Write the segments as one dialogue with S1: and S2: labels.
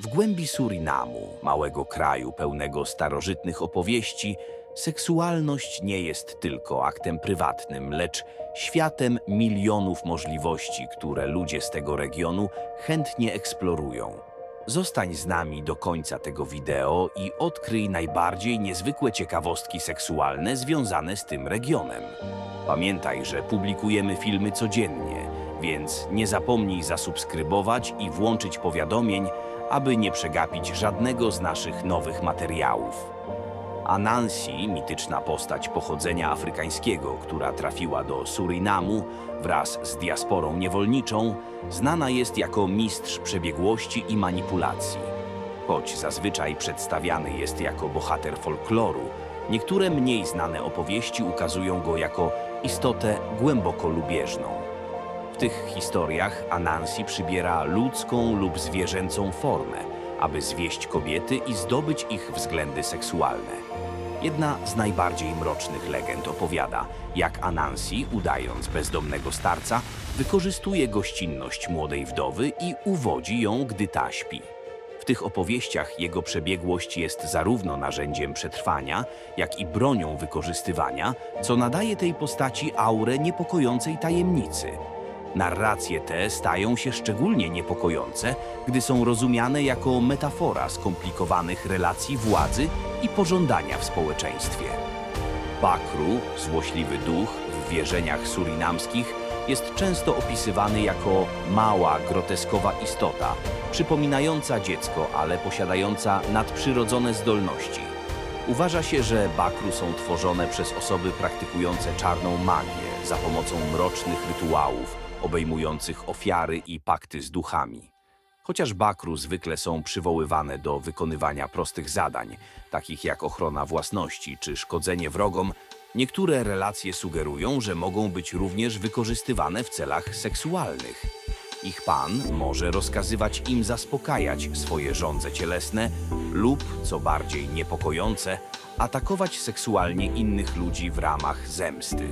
S1: W głębi Surinamu, małego kraju pełnego starożytnych opowieści, seksualność nie jest tylko aktem prywatnym, lecz światem milionów możliwości, które ludzie z tego regionu chętnie eksplorują. Zostań z nami do końca tego wideo i odkryj najbardziej niezwykłe ciekawostki seksualne związane z tym regionem. Pamiętaj, że publikujemy filmy codziennie, więc nie zapomnij zasubskrybować i włączyć powiadomień, aby nie przegapić żadnego z naszych nowych materiałów. Anansi, mityczna postać pochodzenia afrykańskiego, która trafiła do Surinamu wraz z diasporą niewolniczą, znana jest jako mistrz przebiegłości i manipulacji. Choć zazwyczaj przedstawiany jest jako bohater folkloru, niektóre mniej znane opowieści ukazują go jako istotę głęboko lubieżną. W tych historiach Anansi przybiera ludzką lub zwierzęcą formę, aby zwieść kobiety i zdobyć ich względy seksualne. Jedna z najbardziej mrocznych legend opowiada, jak Anansi, udając bezdomnego starca, wykorzystuje gościnność młodej wdowy i uwodzi ją, gdy ta śpi. W tych opowieściach jego przebiegłość jest zarówno narzędziem przetrwania, jak i bronią wykorzystywania, co nadaje tej postaci aurę niepokojącej tajemnicy. Narracje te stają się szczególnie niepokojące, gdy są rozumiane jako metafora skomplikowanych relacji władzy i pożądania w społeczeństwie. Bakru, złośliwy duch w wierzeniach surinamskich, jest często opisywany jako mała, groteskowa istota, przypominająca dziecko, ale posiadająca nadprzyrodzone zdolności. Uważa się, że bakru są tworzone przez osoby praktykujące czarną magię za pomocą mrocznych rytuałów, obejmujących ofiary i pakty z duchami. Chociaż bakru zwykle są przywoływane do wykonywania prostych zadań, takich jak ochrona własności czy szkodzenie wrogom, niektóre relacje sugerują, że mogą być również wykorzystywane w celach seksualnych. Ich pan może rozkazywać im zaspokajać swoje żądze cielesne lub, co bardziej niepokojące, atakować seksualnie innych ludzi w ramach zemsty.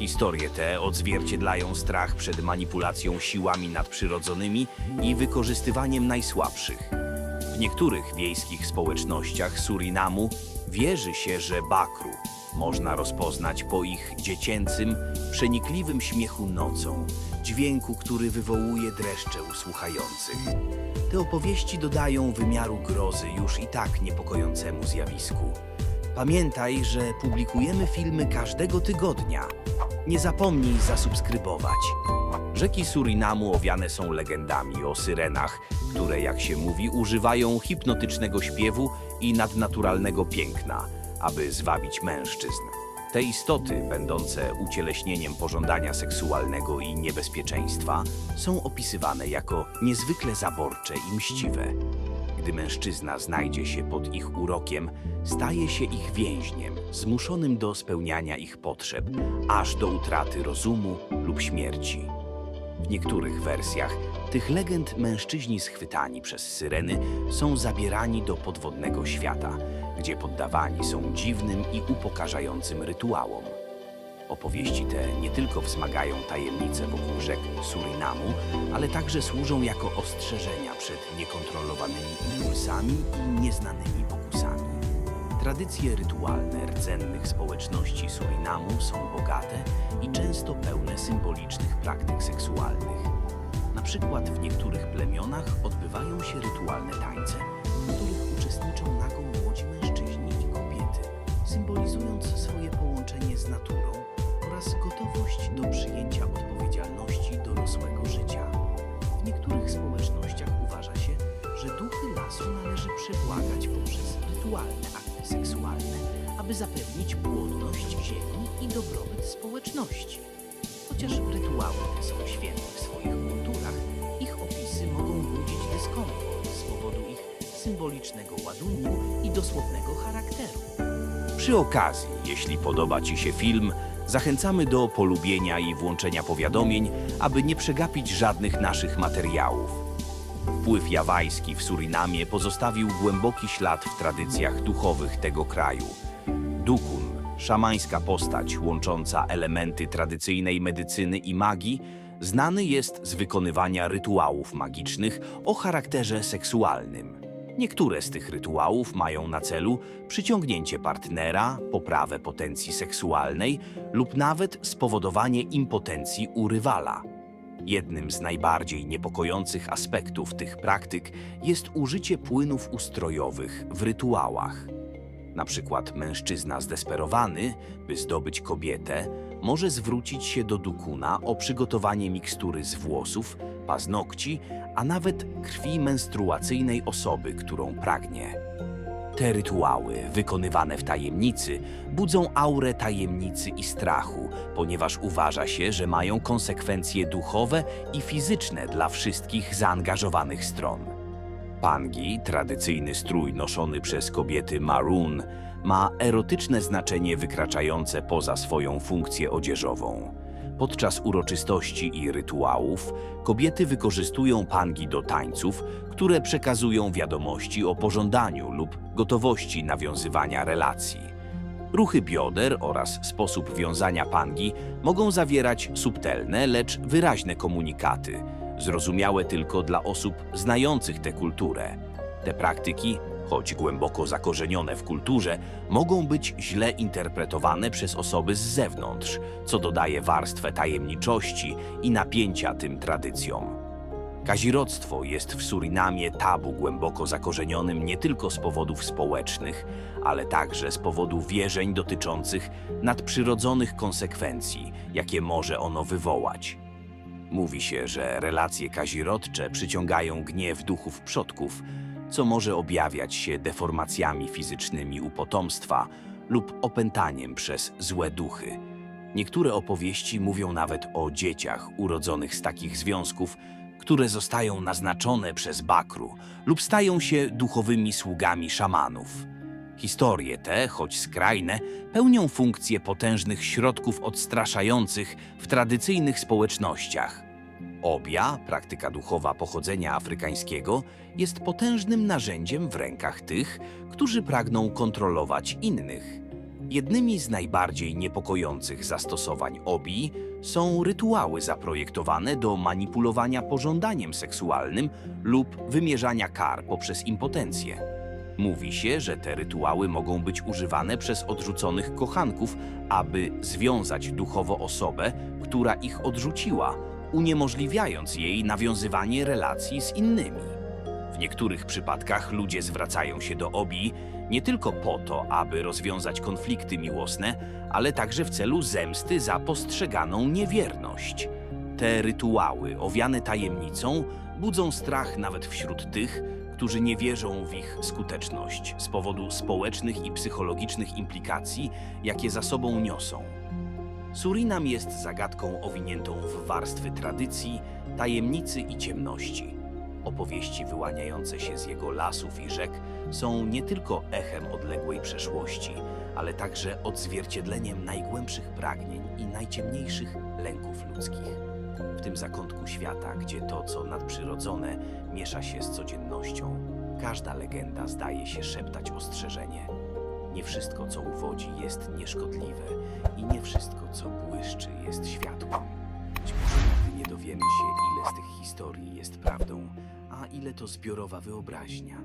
S1: Historie te odzwierciedlają strach przed manipulacją siłami nadprzyrodzonymi i wykorzystywaniem najsłabszych. W niektórych wiejskich społecznościach Surinamu wierzy się, że bakru można rozpoznać po ich dziecięcym, przenikliwym śmiechu nocą, dźwięku, który wywołuje dreszcze u słuchających. Te opowieści dodają wymiaru grozy już i tak niepokojącemu zjawisku. Pamiętaj, że publikujemy filmy każdego tygodnia. Nie zapomnij zasubskrybować. Rzeki Surinamu owiane są legendami o syrenach, które, jak się mówi, używają hipnotycznego śpiewu i nadnaturalnego piękna, aby zwabić mężczyzn. Te istoty, będące ucieleśnieniem pożądania seksualnego i niebezpieczeństwa, są opisywane jako niezwykle zaborcze i mściwe. Gdy mężczyzna znajdzie się pod ich urokiem, staje się ich więźniem, zmuszonym do spełniania ich potrzeb, aż do utraty rozumu lub śmierci. W niektórych wersjach tych legend mężczyźni schwytani przez syreny są zabierani do podwodnego świata, gdzie poddawani są dziwnym i upokarzającym rytuałom. Opowieści te nie tylko wzmagają tajemnice wokół rzek Surinamu, ale także służą jako ostrzeżenia przed niekontrolowanymi impulsami i nieznanymi pokusami. Tradycje rytualne rdzennych społeczności Surinamu są bogate i często pełne symbolicznych praktyk seksualnych. Na przykład w niektórych plemionach odbywają się rytualne tańce, w których uczestniczą nago młodzi mężczyźni i kobiety, symbolizując oraz gotowość do przyjęcia odpowiedzialności dorosłego życia. W niektórych społecznościach uważa się, że duchy lasu należy przebłagać poprzez rytualne akty seksualne, aby zapewnić płodność ziemi i dobrobyt społeczności. Chociaż rytuały te są święte w swoich kulturach, ich opisy mogą budzić dyskomfort z powodu ich symbolicznego ładunku i dosłownego charakteru. Przy okazji, jeśli podoba Ci się film, zachęcamy do polubienia i włączenia powiadomień, aby nie przegapić żadnych naszych materiałów. Wpływ jawajski w Surinamie pozostawił głęboki ślad w tradycjach duchowych tego kraju. Dukun, szamańska postać łącząca elementy tradycyjnej medycyny i magii, Znany jest z wykonywania rytuałów magicznych o charakterze seksualnym. Niektóre z tych rytuałów mają na celu przyciągnięcie partnera, poprawę potencji seksualnej lub nawet spowodowanie impotencji u rywala. Jednym z najbardziej niepokojących aspektów tych praktyk jest użycie płynów ustrojowych w rytuałach. Na przykład mężczyzna zdesperowany, by zdobyć kobietę, może zwrócić się do dukuna o przygotowanie mikstury z włosów, paznokci, a nawet krwi menstruacyjnej osoby, którą pragnie. Te rytuały, wykonywane w tajemnicy, budzą aurę tajemnicy i strachu, ponieważ uważa się, że mają konsekwencje duchowe i fizyczne dla wszystkich zaangażowanych stron. Pangi, tradycyjny strój noszony przez kobiety maroon, ma erotyczne znaczenie wykraczające poza swoją funkcję odzieżową. Podczas uroczystości i rytuałów kobiety wykorzystują pangi do tańców, które przekazują wiadomości o pożądaniu lub gotowości nawiązywania relacji. Ruchy bioder oraz sposób wiązania pangi mogą zawierać subtelne, lecz wyraźne komunikaty, zrozumiałe tylko dla osób znających tę kulturę. Te praktyki, choć głęboko zakorzenione w kulturze, mogą być źle interpretowane przez osoby z zewnątrz, co dodaje warstwę tajemniczości i napięcia tym tradycjom. Kazirodztwo jest w Surinamie tabu głęboko zakorzenionym nie tylko z powodów społecznych, ale także z powodu wierzeń dotyczących nadprzyrodzonych konsekwencji, jakie może ono wywołać. Mówi się, że relacje kazirodcze przyciągają gniew duchów przodków, co może objawiać się deformacjami fizycznymi u potomstwa lub opętaniem przez złe duchy. Niektóre opowieści mówią nawet o dzieciach urodzonych z takich związków, które zostają naznaczone przez bakru lub stają się duchowymi sługami szamanów. Historie te, choć skrajne, pełnią funkcję potężnych środków odstraszających w tradycyjnych społecznościach. Obia, praktyka duchowa pochodzenia afrykańskiego, jest potężnym narzędziem w rękach tych, którzy pragną kontrolować innych. Jednymi z najbardziej niepokojących zastosowań obii są rytuały zaprojektowane do manipulowania pożądaniem seksualnym lub wymierzania kar poprzez impotencję. Mówi się, że te rytuały mogą być używane przez odrzuconych kochanków, aby związać duchowo osobę, która ich odrzuciła, uniemożliwiając jej nawiązywanie relacji z innymi. W niektórych przypadkach ludzie zwracają się do obii nie tylko po to, aby rozwiązać konflikty miłosne, ale także w celu zemsty za postrzeganą niewierność. Te rytuały, owiane tajemnicą, budzą strach nawet wśród tych, którzy nie wierzą w ich skuteczność z powodu społecznych i psychologicznych implikacji, jakie za sobą niosą. Surinam jest zagadką owiniętą w warstwy tradycji, tajemnicy i ciemności. Opowieści wyłaniające się z jego lasów i rzek są nie tylko echem odległej przeszłości, ale także odzwierciedleniem najgłębszych pragnień i najciemniejszych lęków ludzkich. W tym zakątku świata, gdzie to, co nadprzyrodzone, miesza się z codziennością, każda legenda zdaje się szeptać ostrzeżenie. Nie wszystko, co uwodzi, jest nieszkodliwe i nie wszystko, co błyszczy, jest światłem. Być może nigdy nie dowiemy się, ile z tych historii jest prawdą, a ile to zbiorowa wyobraźnia.